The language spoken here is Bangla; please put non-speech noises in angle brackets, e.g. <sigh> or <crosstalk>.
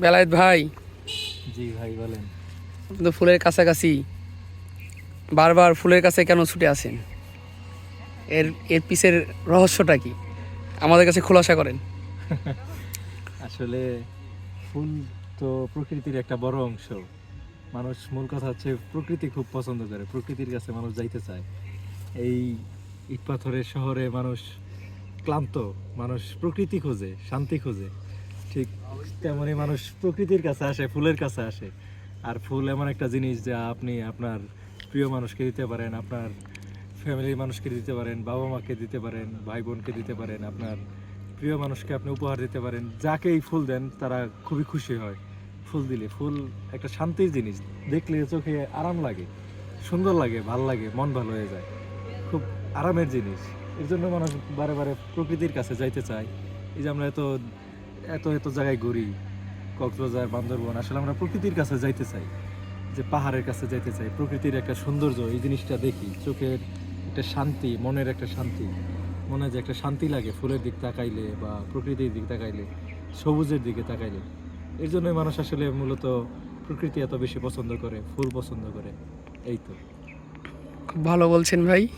বেলায়েত ভাই। জি ভাই বলেন। আপনি তো ফুলের কাছাকাছি। বারবার ফুলের কাছে কেন ছুটে আসেন? এর এর পিছের রহস্যটা কি? আমাদের কাছে খোলাসা করেন। <laughs> আসলে ফুল তো প্রকৃতির একটা বড় অংশ। মানুষ মূল কথা হচ্ছে প্রকৃতি খুব পছন্দ করে প্রকৃতির কাছে মানুষ যাইতে চায়। এই ইট পাথরের শহরে মানুষ ক্লান্ত মানুষ প্রকৃতি খোঁজে শান্তি খোঁজে। ঠিক তেমনই মানুষ প্রকৃতির কাছে আসে, ফুলের কাছে আসে। আর ফুল এমন একটা জিনিস যা আপনি আপনার প্রিয় মানুষকে দিতে পারেন, আপনার ফ্যামিলির মানুষকে দিতে পারেন, বাবা মাকে দিতে পারেন, ভাই বোনকে দিতে পারেন, আপনার প্রিয় মানুষকে আপনি উপহার দিতে পারেন, যাকেই ফুল দেন তারা খুবই খুশি হয়। ফুল দিলে, ফুল একটা শান্তির জিনিস, দেখলে চোখে আরাম লাগে, সুন্দর লাগে, ভালো লাগে, মন ভালো হয়ে যায়। খুব আরামের জিনিস। এর জন্য মানুষ বারে বারে প্রকৃতির কাছে যাইতে চায়। এই যে আমরা এত এত এত জায়গায় ঘুরি, কক্সবাজার, বান্দরবন, আসলে আমরা প্রকৃতির কাছে যাইতে চাই, যে পাহাড়ের কাছে যাইতে চাই, প্রকৃতির একটা সৌন্দর্য, এই জিনিসটা দেখি, চোখের একটা শান্তি, মনের একটা শান্তি, মনে যে একটা শান্তি লাগে ফুলের দিক তাকাইলে বা প্রকৃতির দিক তাকাইলে, সবুজের দিকে তাকাইলে। এর জন্যই মানুষ আসলে মূলত প্রকৃতি এত বেশি পছন্দ করে, ফুল পছন্দ করে, এই তো। খুব ভালো বলছেন ভাই।